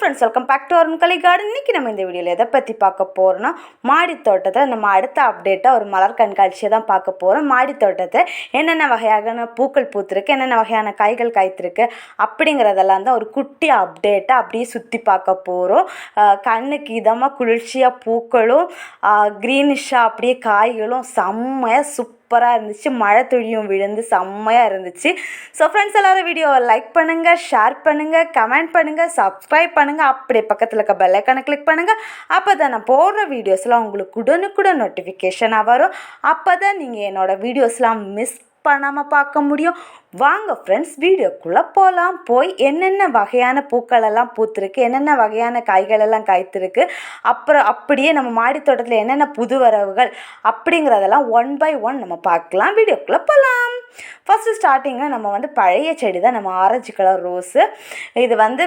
Friends welcome back to Arun Kalai garden இன்றைக்கி நம்ம இந்த வீடியோவில் எதை பற்றி பார்க்க போகிறோன்னா மாடி தோட்டத்தை நம்ம அடுத்த அப்டேட்டாக ஒரு மலர் கண்காட்சியை தான் பார்க்க போகிறோம் மாடி தோட்டத்தை என்னென்ன வகையான பூக்கள் பூத்திருக்கு என்னென்ன வகையான காய்கள் காய்த்திருக்கு அப்படிங்கிறதெல்லாம் தான் ஒரு குட்டி அப்டேட்டாக அப்படியே சுற்றி பார்க்க போகிறோம் கண்ணுக்கு இதமாக குளிர்ச்சியாக பூக்களும் க்ரீனிஷாக அப்படியே காய்களும் செம்மையாக சுப் சூப்பராக இருந்துச்சு. மழை துளியும் விழுந்து செம்மையாக இருந்துச்சு. ஸோ ஃப்ரெண்ட்ஸ் எல்லோரும் வீடியோவை லைக் பண்ணுங்கள் ஷேர் பண்ணுங்கள் கமெண்ட் பண்ணுங்கள் சப்ஸ்கிரைப் பண்ணுங்கள் அப்படியே பக்கத்தில் இருக்க பெல்லைக்கானை கிளிக் பண்ணுங்கள் அப்போ தான் நான் போடுற வீடியோஸ்லாம் உங்களுக்கு உடனுக்குடன் நோட்டிஃபிகேஷனாக வரும். அப்போ தான் நீங்கள் என்னோடய வீடியோஸ்லாம் மிஸ் பண்ணாமல் பார்க்க முடியும். வாங்க ஃப்ரெண்ட்ஸ் வீடியோக்குள்ளே போகலாம் போய் என்னென்ன வகையான பூக்களெல்லாம் பூத்துருக்கு என்னென்ன வகையான காய்கள் எல்லாம் காய்த்திருக்கு அப்புறம் அப்படியே நம்ம மாடித்தோட்டத்தில் என்னென்ன புது வரவுகள் அப்படிங்கிறதெல்லாம் ஒன் பை ஒன் நம்ம பார்க்கலாம். வீடியோக்குள்ளே போகலாம் ஃபஸ்ட்டு ஸ்டார்டிங்கில் நம்ம வந்து பழைய செடி தான். நம்ம ஆரஞ்சு கலர் ரோஸு இது வந்து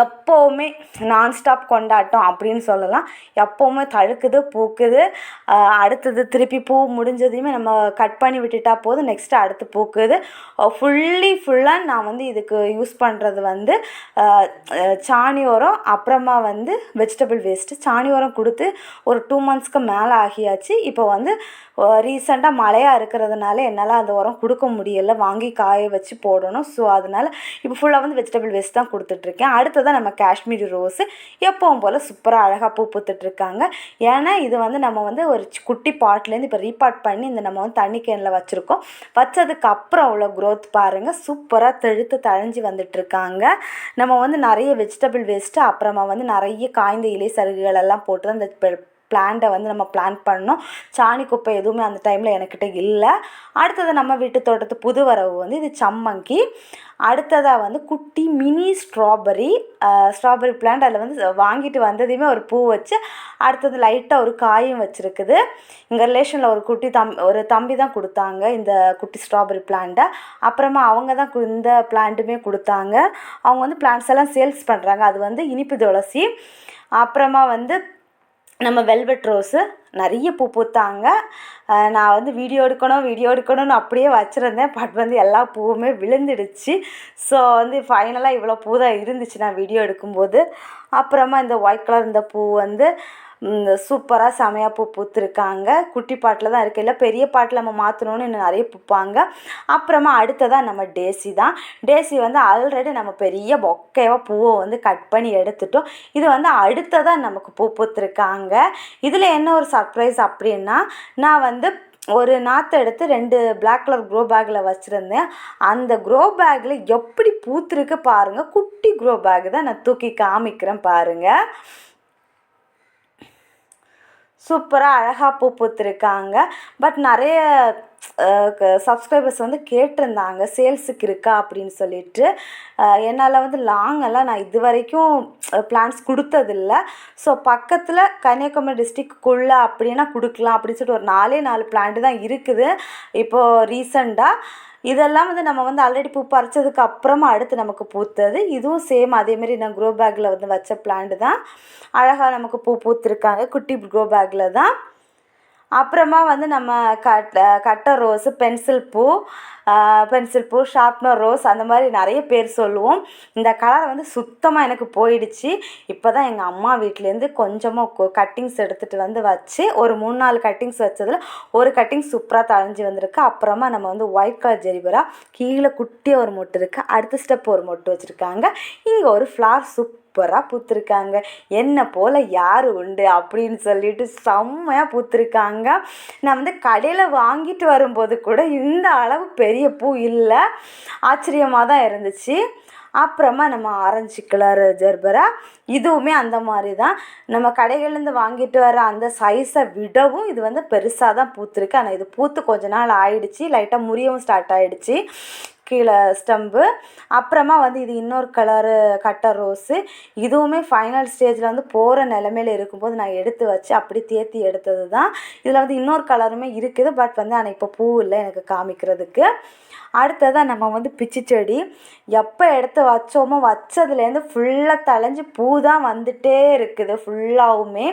எப்போவுமே நான்ஸ்டாப் கொண்டாட்டம் அப்படின்னு சொல்லலாம். எப்போவுமே தழுக்குது பூக்குது. அடுத்தது திருப்பி பூ முடிஞ்சதையுமே நம்ம கட் பண்ணி விட்டுட்டா போதும். நெக்ஸ்ட்டு அடுத்து பூக்குது. ஃபுல்லி ஃபுல்லாக நான் வந்து இதுக்கு யூஸ் பண்ணுறது வந்து சாணி உரம் அப்புறமா வந்து வெஜிடபிள் வேஸ்ட்டு சாணி உரம் கொடுத்து ஒரு டூ மந்த்ஸ்க்கு மேலே ஆகியாச்சு. இப்போ வந்து ரீசெண்டாக மழையாக இருக்கிறதுனால என்னால் அந்த உரம் கொடுக்க முடியல. வாங்கி காய வச்சு போடணும். ஸோ அதனால் இப்போ ஃபுல்லாக வந்து வெஜிடபிள் வேஸ்ட் தான் கொடுத்துட்ருக்கேன். அடுத்ததான் நம்ம காஷ்மீரி ரோஸு எப்பவும் போல் சூப்பராக அழகாக பூ பூத்துட்ருக்காங்க. ஏன்னா இது வந்து நம்ம வந்து ஒரு குட்டி பாட்லேருந்து இப்போ ரீபாட் பண்ணி இந்த நம்ம வந்து தண்ணி கேனில் வச்சுருக்கோம். வச்சதுக்கு அப்புறம் அவ்வளோ க்ரோத் பாருங்கள் சூப்பராக தெழுத்து தழைஞ்சி வந்துட்டுருக்காங்க நம்ம வந்து நிறைய வெஜிடபிள் வேஸ்ட்டு அப்புறமா வந்து நிறைய காய்ந்த இலை சருகுகள் எல்லாம் போட்டு அந்த பிளான்ட்டை வந்து நம்ம பிளான் பண்ணோம் சாணி குப்பை எதுவுமே அந்த டைமில் என்கிட்ட இல்லை. அடுத்தது நம்ம வீட்டு தோட்டத்து புது வரவு வந்து இது சம்மங்கி. அடுத்ததாக வந்து குட்டி மினி ஸ்ட்ராபெரி ஸ்ட்ராபெரி பிளான்ட் அதில் வந்து வாங்கிட்டு வந்ததையுமே ஒரு பூ வச்சு அடுத்தது லைட்டாக ஒரு காயும் வச்சுருக்குது. எங்கள் ரிலேஷனில் ஒரு குட்டி தம் ஒரு தம்பி தான் கொடுத்தாங்க இந்த குட்டி ஸ்ட்ராபெரி பிளான்ட்டை அப்புறமா அவங்க தான் இந்த பிளான்ட்டுமே கொடுத்தாங்க. அவங்க வந்து பிளான்ட்ஸ் எல்லாம் சேல்ஸ் பண்ணுறாங்க அது வந்து இனிப்பு துளசி. அப்புறமா வந்து நம்ம வெல்வெட் ரோஸு நிறைய பூ பூத்தாங்க. நான் வந்து வீடியோ எடுக்கணும் வீடியோ எடுக்கணும்னு அப்படியே வச்சுருந்தேன். பட் வந்து எல்லா பூவுமே விழுந்துடுச்சு. ஸோ வந்து ஃபைனலாக இவ்வளோ பூ தான் இருந்துச்சு நான் வீடியோ எடுக்கும்போது. அப்புறமா இந்த ஒயிட் கலர் இந்த பூ வந்து சூப்பராக செமையாக பூ பூத்துருக்காங்க. குட்டி பாட்டில் தான் இருக்குது இல்லை பெரிய பாட்டில் நம்ம மாற்றணுன்னு இன்னும் நிறைய பூப்பாங்க. அப்புறமா அடுத்ததாக நம்ம டேசி தான். டேசி வந்து ஆல்ரெடி நம்ம பெரிய பொக்கையாக பூவை வந்து கட் பண்ணி எடுத்துட்டோம். இது வந்து அடுத்ததாக நமக்கு பூ பூத்துருக்காங்க. இதில் என்ன ஒரு சர்ப்ரைஸ் அப்படின்னா நான் வந்து ஒரு நாற்றை எடுத்து ரெண்டு பிளாக் கலர் க்ரோ பேக்கில் வச்சுருந்தேன். அந்த க்ரோ பேக்கில் எப்படி பூத்துருக்கு பாருங்கள் குட்டி க்ரோ பேக் தான் நான் தூக்கி காமிக்கிறேன் பாருங்கள் சூப்பராக அழகாக பூ பூத்துருக்காங்க. பட் நிறைய சப்ஸ்கிரைபர்ஸ் வந்து கேட்டிருந்தாங்க சேல்ஸுக்கு இருக்கா அப்படின்னு சொல்லிட்டு. என்னால் வந்து லாங்கெல்லாம் நான் இது வரைக்கும் பிளான்ஸ் கொடுத்ததில்ல. ஸோ பக்கத்தில் கன்னியாகுமரி டிஸ்ட்ரிக்குள்ளே அப்படின்னா கொடுக்கலாம் அப்படின்னு சொல்லிட்டு ஒரு நாலே நாலு பிளான்ட்டு தான் இருக்குது. இப்போது ரீசண்டாக இதெல்லாம் வந்து நம்ம வந்து ஆல்ரெடி பூ பறிச்சதுக்கு அப்புறமா அடுத்து நமக்கு பூத்தது. இதுவும் சேம் அதேமாரி நான் க்ரோ பேக்கில் வந்து வச்ச பிளான்ட்டு தான். அழகாக நமக்கு பூ பூத்துருக்காங்க குட்டி க்ரோ பேக்கில் தான். அப்புறமா வந்து நம்ம கட் கட்டர் ரோஸு பென்சில் பூ பென்சில் பூ ஷார்ப்னர் ரோஸ் அந்த மாதிரி நிறைய பேர் சொல்லுவோம். இந்த கலர் வந்து சுத்தமாக எனக்கு போயிடுச்சு. இப்போ தான் எங்கள் அம்மா வீட்டிலேருந்து கொஞ்சமாக கட்டிங்ஸ் எடுத்துகிட்டு வந்து வச்சு ஒரு மூணு நாலு கட்டிங்ஸ் வச்சதில் ஒரு கட்டிங் சூப்பராக தழைஞ்சி வந்திருக்கு. அப்புறமா நம்ம வந்து ஒயிட் கலர் ஜெரிபரா கீழே குட்டியாக ஒரு மொட்டு இருக்குது அடுத்த ஸ்டெப் ஒரு மொட்டு வச்சுருக்காங்க. இங்கே ஒரு ஃப்ளார் சூப் சூப்பராக பூத்துருக்காங்க. என்ன போல் யார் உண்டு அப்படின்னு சொல்லிட்டு செம்மையாக பூத்துருக்காங்க. நான் வந்து கடையில் வாங்கிட்டு வரும்போது கூட இந்த அளவு பெரிய பூ இல்லை. ஆச்சரியமாக தான் இருந்துச்சு. அப்புறமா நம்ம ஆரஞ்சு கலர் ஜெர்பரா இதுவுமே அந்த மாதிரி தான். நம்ம கடைகள்லேருந்து வாங்கிட்டு வர அந்த சைஸை விடவும் இது வந்து பெருசாக தான் பூத்துருக்கு. ஆனால் இது பூத்து கொஞ்ச நாள் ஆயிடுச்சு. லைட்டாக முறியவும் ஸ்டார்ட் ஆகிடுச்சு கீழே ஸ்டம்பு. அப்புறமா வந்து இது இன்னொரு கலரு கட்டர் ரோஸு இதுவுமே ஃபைனல் ஸ்டேஜில் வந்து போகிற நிலமையில இருக்கும்போது நான் எடுத்து வச்சு அப்படி தேர்த்தி எடுத்தது தான் இதில் வந்து இன்னொரு கலருமே இருக்குது. பட் வந்து ஆனால் இப்போ பூ இல்லை எனக்கு காமிக்கிறதுக்கு. அடுத்ததாக நம்ம வந்து பிச்சி செடி. எப்போ எடுத்து வச்சோமோ வச்சதுலேருந்து ஃபுல்லாக தலைஞ்சு பூ தான் வந்துகிட்டே இருக்குது ஃபுல்லாகவுமே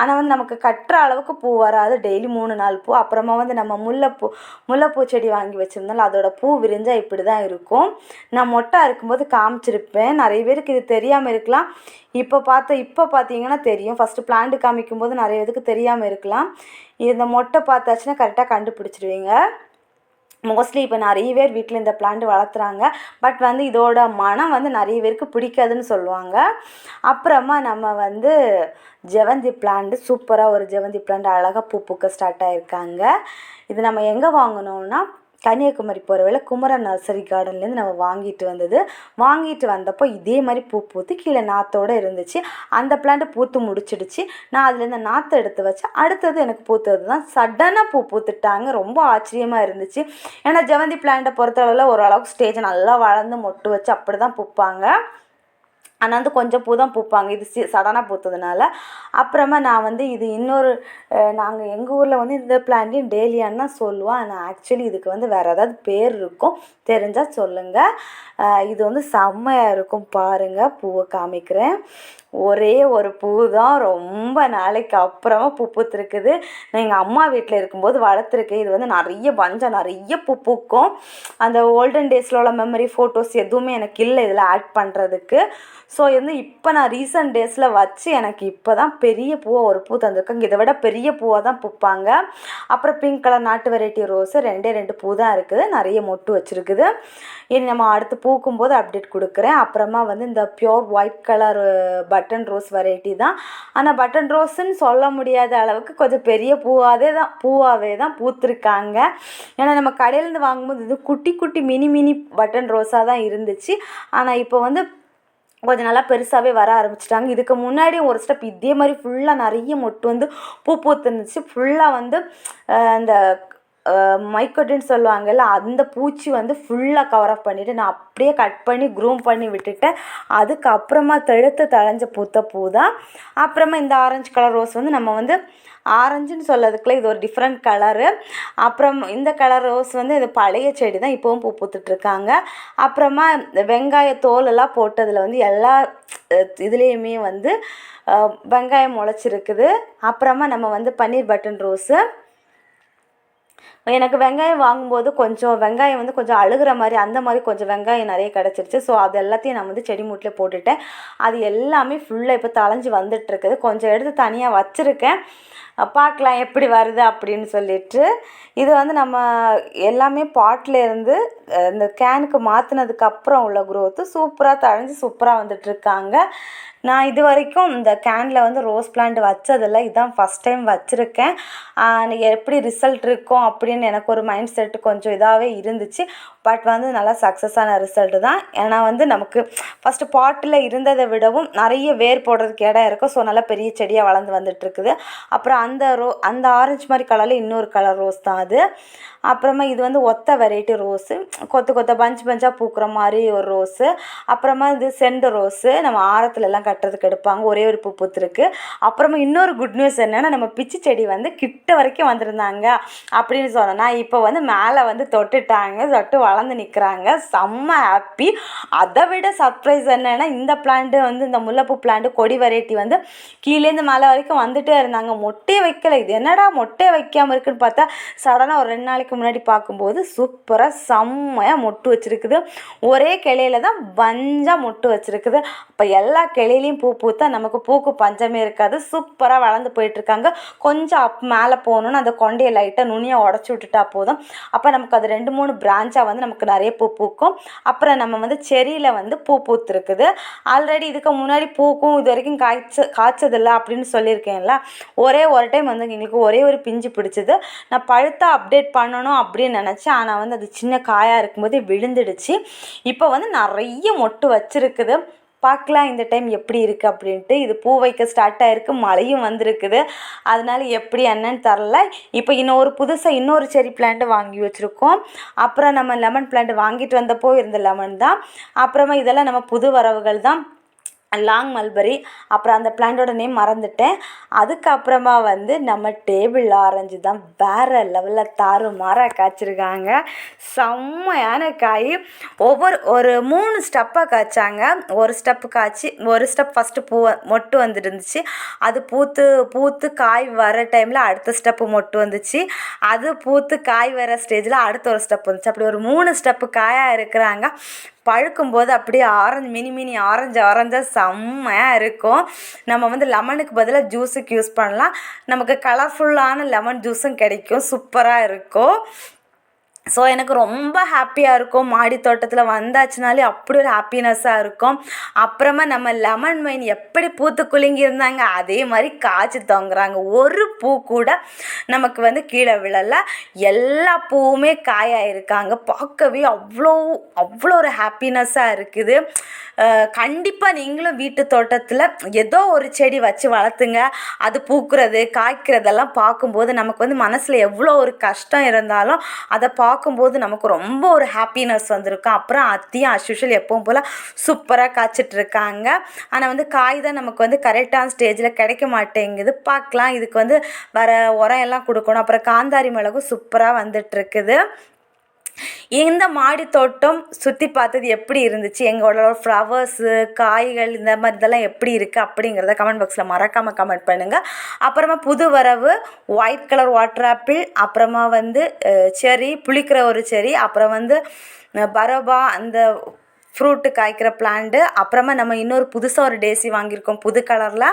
ஆனால் வந்து நமக்கு கட்டுற அளவுக்கு பூ வராது. டெய்லி மூணு நாள் பூ. அப்புறமா வந்து நம்ம முல்லைப்பூ முல்லைப்பூ செடி வாங்கி வச்சுருந்தாலும் அதோட பூ விரிஞ்சால் இப்படி தான் இருக்கும். நான் மொட்டை இருக்கும்போது காமிச்சிருப்பேன். நிறைய பேருக்கு இது தெரியாமல் இருக்கலாம். இப்போ பார்த்த இப்போ பார்த்தீங்கன்னா தெரியும். ஃபஸ்ட்டு பிளான்ட் காமிக்கும்போது நிறைய பேருக்கு தெரியாமல் இருக்கலாம். இந்த மொட்டை பார்த்தாச்சுன்னா கரெக்டாக கண்டுபிடிச்சிடுவீங்க மோஸ்ட்லி இப்போ நிறைய பேர் வீட்டில் இந்த பிளான்ட் வளர்த்துறாங்க. பட் வந்து இதோட மனம் வந்து நிறைய பேருக்கு பிடிக்காதுன்னு சொல்லுவாங்க. அப்புறமா நம்ம வந்து ஜெவந்தி பிளான்ட் சூப்பராக ஒரு ஜெவந்தி பிளான்ட் அழகாக பூ பூக்க ஸ்டார்ட் ஆகிருக்காங்க இது நம்ம எங்கே வாங்கினோம்னா கன்னியாகுமரி போகிற வேலை குமரன் நர்சரி கார்டன்லேருந்து நம்ம வாங்கிட்டு வந்தது. வாங்கிட்டு வந்தப்போ இதே மாதிரி பூ பூத்து கீழே நாத்தோடு இருந்துச்சு. அந்த பிளான்ட்டு பூத்து முடிச்சிடுச்சு. நான் அதுலேருந்து நாற்றை எடுத்து வச்சேன் அடுத்தது எனக்கு பூத்தது தான் சடனாக பூ பூத்துட்டாங்க. ரொம்ப ஆச்சரியமாக இருந்துச்சு. ஏன்னா ஜெவந்தி பிளான்ட்டை பொறுத்தளவில் ஓரளவுக்கு ஸ்டேஜ் நல்லா வளர்ந்து மொட்டு வச்சு அப்படி தான் பூப்பாங்க. ஆனால் வந்து கொஞ்சம் பூ தான் பூப்பாங்க. இது சி சடனாக பூத்ததுனால. அப்புறமா நான் வந்து இது இன்னொரு நாங்கள் எங்கள் ஊரில் வந்து இந்த பிளான்ட்டையும் டெய்லியான்னு தான் சொல்லுவோம். ஆனால் ஆக்சுவலி இதுக்கு வந்து வேறு ஏதாவது பேர் இருக்கும். தெரிஞ்சால் சொல்லுங்கள் இது வந்து செம்மையாக இருக்கும். பாருங்கள் பூவை காமிக்கிறேன். ஒரே ஒரு பூ தான் ரொம்ப நாளைக்கு அப்புறமா பூ பூத்துருக்குது. நான் எங்கள் அம்மா வீட்டில் இருக்கும்போது வளர்த்துருக்கேன் இது வந்து நிறைய பஞ்சம் நிறைய பூ பூக்கும். அந்த ஓல்டன் டேஸில் உள்ள மெமரி ஃபோட்டோஸ் எதுவுமே எனக்கு இல்லை இதில் ஆட் பண்ணுறதுக்கு ஸோ வந்து இப்போ நான் ரீசெண்ட் டேஸில் வச்சு எனக்கு இப்போ தான் பெரிய பூவாக ஒரு பூ தந்திருக்காங்க. இதை விட பெரிய பூவாக தான் பூப்பாங்க. அப்புறம் பிங்க் கலர் நாட்டு வெரைட்டி ரோஸு ரெண்டே ரெண்டு பூ தான் இருக்குது. நிறைய மொட்டு வச்சுருக்குது. இனி நம்ம அடுத்து பூக்கும்போது அப்டேட் கொடுக்குறேன். அப்புறமா வந்து இந்த pure white colour button rose variety தான். ஆனால் பட்டன் ரோஸ்ன்னு சொல்ல முடியாத அளவுக்கு கொஞ்சம் பெரிய பூவாகவே தான் பூவாகவே தான் பூத்துருக்காங்க. ஏன்னா நம்ம கடையிலேருந்து வாங்கும்போது இது குட்டி குட்டி மினி மினி பட்டன் ரோஸாக தான் இருந்துச்சு. ஆனால் இப்போ வந்து கொஞ்சம் நல்லா பெருசாகவே வர ஆரம்பிச்சிட்டாங்க. இதுக்கு முன்னாடி ஒரு ஸ்டெப் இதே மாதிரி ஃபுல்லாக நிறைய மொட்டு வந்து பூ பூத்துருந்துச்சு. ஃபுல்லாக வந்து அந்த மைக்கோட்டின்னு சொல்லுவாங்கல்ல அந்த பூச்சி வந்து ஃபுல்லாக கவர் ஆஃப் பண்ணிவிட்டு நான் அப்படியே கட் பண்ணி க்ரூம் பண்ணி விட்டுட்டேன். அதுக்கப்புறமா தெழுத்து தழைஞ்ச பூத்த பூ தான். அப்புறமா இந்த ஆரஞ்சு கலர் ரோஸ் வந்து நம்ம வந்து ஆரஞ்சுன்னு சொல்லதுக்குள்ள இது ஒரு டிஃப்ரெண்ட் கலரு அப்புறம் இந்த கலர் ரோஸ் வந்து இது பழைய செடி தான் இப்போவும் பூ பூத்துட்ருக்காங்க அப்புறமா வெங்காய தோலெல்லாம் போட்டதில் வந்து எல்லா இதுலேயுமே வந்து வெங்காயம் முளைச்சிருக்குது. அப்புறமா நம்ம வந்து பன்னீர் பட்டன் ரோஸு எனக்கு வெங்காயம் வாங்கும்போது கொஞ்சம் வெங்காயம் வந்து கொஞ்சம் அழுகிற மாதிரி அந்த மாதிரி கொஞ்சம் வெங்காயம் நிறைய கிடச்சிருச்சு. ஸோ அது எல்லாத்தையும் நான் வந்து செடி மூட்டில் போட்டுட்டேன். அது எல்லாமே ஃபுல்லாக இப்போ தளைஞ்சி வந்துட்டுருக்குது. கொஞ்சம் எடுத்து தனியாக வச்சுருக்கேன். பார்க்கலாம் எப்படி வருது அப்படின்னு சொல்லிட்டு. இது வந்து நம்ம எல்லாமே பாட்டில் இருந்து இந்த கேனுக்கு மாற்றினதுக்கப்புறம் உள்ள குரோத்து சூப்பராக தழைஞ்சி சூப்பராக வந்துட்டுருக்காங்க. நான் இது வரைக்கும் இந்த கேனில் வந்து ரோஸ் பிளான்ட் வச்சதில்லை. இதுதான் ஃபஸ்ட் டைம் வச்சுருக்கேன். எப்படி ரிசல்ட் இருக்கும் அப்படின்னு எனக்கு ஒரு மைண்ட் செட்டு கொஞ்சம் இதாகவே இருந்துச்சு. பட் வந்து நல்லா சக்ஸஸான ரிசல்ட்டு தான். ஏன்னா வந்து நமக்கு ஃபஸ்ட்டு பாட்டில் இருந்ததை விடவும் நிறைய வேர் போடுறதுக்கு இடம் இருக்கும் ஸோ நல்லா பெரிய செடியாக வளர்ந்து வந்துட்டுருக்குது. அப்புறம் அந்த ரோ அந்த ஆரஞ்சு மாதிரி கலரில் இன்னொரு கலர் ரோஸ் தான் அது. அப்புறமா இது வந்து ஒத்த வெரைட்டி ரோஸு கொத்து கொத்த பஞ்ச் பஞ்சாக பூக்கிற மாதிரி ஒரு ரோஸு அப்புறமா இது செண்டு ரோஸு நம்ம ஆரத்துலலாம் கட்டுறதுக்கு எடுப்பாங்க. ஒரே ஒரு பூ பூத்துருக்கு. அப்புறமா இன்னொரு குட் நியூஸ் என்னென்னா நம்ம பிச்சு செடி வந்து கிட்ட வரைக்கும் வந்திருந்தாங்க. அப்படின்னு சொன்னேன்னா இப்போ வந்து மேலே வந்து தொட்டுட்டாங்க தொட்டு வளர்ந்து நிற்கிறாங்க செம்ம ஹாப்பி அதை விட சர்ப்ரைஸ் என்னென்னா இந்த பிளான்ட்டு வந்து இந்த முல்லைப்பூ பிளான்ட்டு கொடி வெரைட்டி வந்து கீழேருந்து மேலே வரைக்கும் வந்துட்டே இருந்தாங்க. மொட்டையை வைக்கல. இது என்னடா மொட்டையை வைக்காமல் இருக்குன்னு பார்த்தா சடனாக ஒரு ரெண்டு நாளைக்கு முன்னாடி பார்க்கும்போது சூப்பராக செம்மையாக மொட்டு வச்சுருக்குது. ஒரே கிளையில தான் பஞ்சாக மொட்டு வச்சுருக்குது. அப்போ எல்லா கிளையிலையும் பூ பூத்தா நமக்கு பூக்கு பஞ்சமே இருக்காது. சூப்பராக வளர்ந்து போயிட்டுருக்காங்க கொஞ்சம் அப் மேலே போகணுன்னு அந்த கொண்டையை லைட்டாக நுனியை உடச்சி விட்டுட்டா போதும். அப்போ நமக்கு அது ரெண்டு மூணு பிரான்ச்சாக வந்து நமக்கு நிறைய பூ பூக்கும். அப்புறம் நம்ம வந்து செரியில் வந்து பூ பூத்துருக்குது. ஆல்ரெடி இதுக்கு முன்னாடி பூக்கும் இது வரைக்கும் காய்ச்ச காய்ச்சதில்லை அப்படின்னு சொல்லியிருக்கேன்ல. ஒரே ஒரு டைம் வந்து எங்களுக்கு ஒரே ஒரு பிஞ்சு பிடிச்சது. நான் பழுத்தா அப்டேட் பண்ணணும் அப்படின்னு நினச்சேன். ஆனால் வந்து அது சின்ன காயாக இருக்கும்போதே விழுந்துடுச்சு. இப்போ வந்து நிறைய மொட்டு வச்சுருக்குது. பார்க்கலாம் இந்த டைம் எப்படி இருக்குது அப்படின்ட்டு. இது பூ வைக்க ஸ்டார்ட் ஆகிருக்கு மழையும் வந்திருக்குது. அதனால எப்படி என்னன்னு தரல இப்போ இன்னொரு புதுசாக இன்னொரு செரி பிளான்ட்டு வாங்கி வச்சுருக்கோம். அப்புறம் நம்ம லெமன் பிளான்ட் வாங்கிட்டு வந்தப்போ இருந்த லெமன் தான். அப்புறமா இதெல்லாம் நம்ம புது வரவுகள் தான். லாங் மல்பரி அப்புறம் அந்த பிளான்ட்டோட நேம் மறந்துட்டேன். அதுக்கப்புறமா வந்து நம்ம டேபிள் ஆரஞ்சு தான் வேறு லெவலில் தாறுமாறாக காய்ச்சிருக்காங்க. செம்மையான காய். ஒவ்வொரு ஒரு மூணு ஸ்டெப்பாக காய்ச்சாங்க. ஒரு ஸ்டெப்பு காய்ச்சி ஒரு ஸ்டெப் ஃபஸ்ட்டு பூ மொட்டு வந்துட்டு இருந்துச்சு அது பூத்து பூத்து காய் வர டைமில் அடுத்த ஸ்டெப்பு மொட்டு வந்துச்சு. அது பூத்து காய் வர ஸ்டேஜில் அடுத்த ஒரு ஸ்டெப் வந்துச்சு. அப்படி ஒரு மூணு ஸ்டெப்பு காயாக இருக்கிறாங்க. பழுக்கும்போது அப்படியே ஆரஞ்சு மினி மினி ஆரஞ்சு ஆரஞ்சாக செம்மையாக இருக்கும். நம்ம வந்து லெமனுக்கு பதிலாக ஜூஸுக்கு யூஸ் பண்ணலாம். நமக்கு கலர்ஃபுல்லான லெமன் ஜூஸும் கிடைக்கும். சூப்பராக இருக்கும். ஸோ எனக்கு ரொம்ப ஹாப்பியாக இருக்கும். மாடி தோட்டத்தில் வந்தாச்சுனாலே அப்படி ஒரு ஹாப்பினஸ்ஸாக இருக்கும். அப்புறமா நம்ம லெமன் மைன் எப்படி பூத்து குலுங்கி இருந்தாங்க அதே மாதிரி காய்ச்சி தொங்குறாங்க. ஒரு பூ கூட நமக்கு வந்து கீழே விழலை. எல்லா பூவுமே காயாயிருக்காங்க. பார்க்கவே அவ்வளோ அவ்வளோ ஒரு ஹாப்பினஸ்ஸாக இருக்குது. கண்டிப்பாக நீங்களும் வீட்டு தோட்டத்தில் ஏதோ ஒரு செடி வச்சு வளர்த்துங்க. அது பூக்கிறது காய்க்கிறதெல்லாம் பார்க்கும்போது நமக்கு வந்து மனசில் எவ்வளோ ஒரு கஷ்டம் இருந்தாலும் அதை பார்க்கும்போது நமக்கு ரொம்ப ஒரு ஹாப்பினஸ் வந்திருக்கும். அப்புறம் அத்தியும் அஸ்யூஷுவல் எப்பவும் போல் சூப்பராக காய்ச்சிட்டு இருக்காங்க. ஆனால் வந்து காய் தான் நமக்கு வந்து கரெக்டான ஸ்டேஜில் கிடைக்க மாட்டேங்குது. பார்க்கலாம். இதுக்கு வந்து வர உரம் எல்லாம் கொடுக்கணும். அப்புறம் காந்தாரி மிளகும் சூப்பராக வந்துட்டுருக்குது இந்த மாடி தோட்டம் சுற்றி பார்த்தது எப்படி இருந்துச்சு? எங்களோட ஃப்ளவர்ஸு காய்கள் இந்த மாதிரி இதெல்லாம் எப்படி இருக்குது அப்படிங்கிறத கமெண்ட் பாக்ஸில் மறக்காமல் கமெண்ட் பண்ணுங்கள் அப்புறமா புது வரவு ஒயிட் கலர் வாட்டர் ஆப்பிள் அப்புறமா வந்து செரி புளிக்கிற ஒரு செரி அப்புறம் வந்து பரோபா அந்த ஃப்ரூட்டு காய்க்கிற பிளான்ட்டு அப்புறமா நம்ம இன்னொரு புதுசாக ஒரு டேசி வாங்கியிருக்கோம் புது கலரில்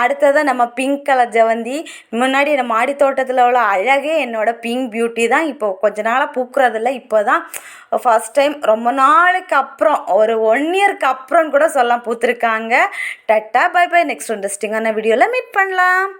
அடுத்ததாக நம்ம பிங்க் கலர் ஜவந்தி. முன்னாடி நம்ம மாடி தோட்டத்தில் உள்ள அழகே என்னோடய பிங்க் பியூட்டி தான். இப்போ கொஞ்ச நாளாக பூக்குறதில்ல இப்போ தான் ஃபஸ்ட் டைம் ரொம்ப நாளைக்கு அப்புறம் ஒரு ஒன் இயர்க்கு அப்புறம் கூட சொல்லலாம் பூத்துருக்காங்க. டட்டா பை பை நெக்ஸ்ட் இன்ட்ரெஸ்டிங்கான வீடியோவில் மீட் பண்ணலாம்.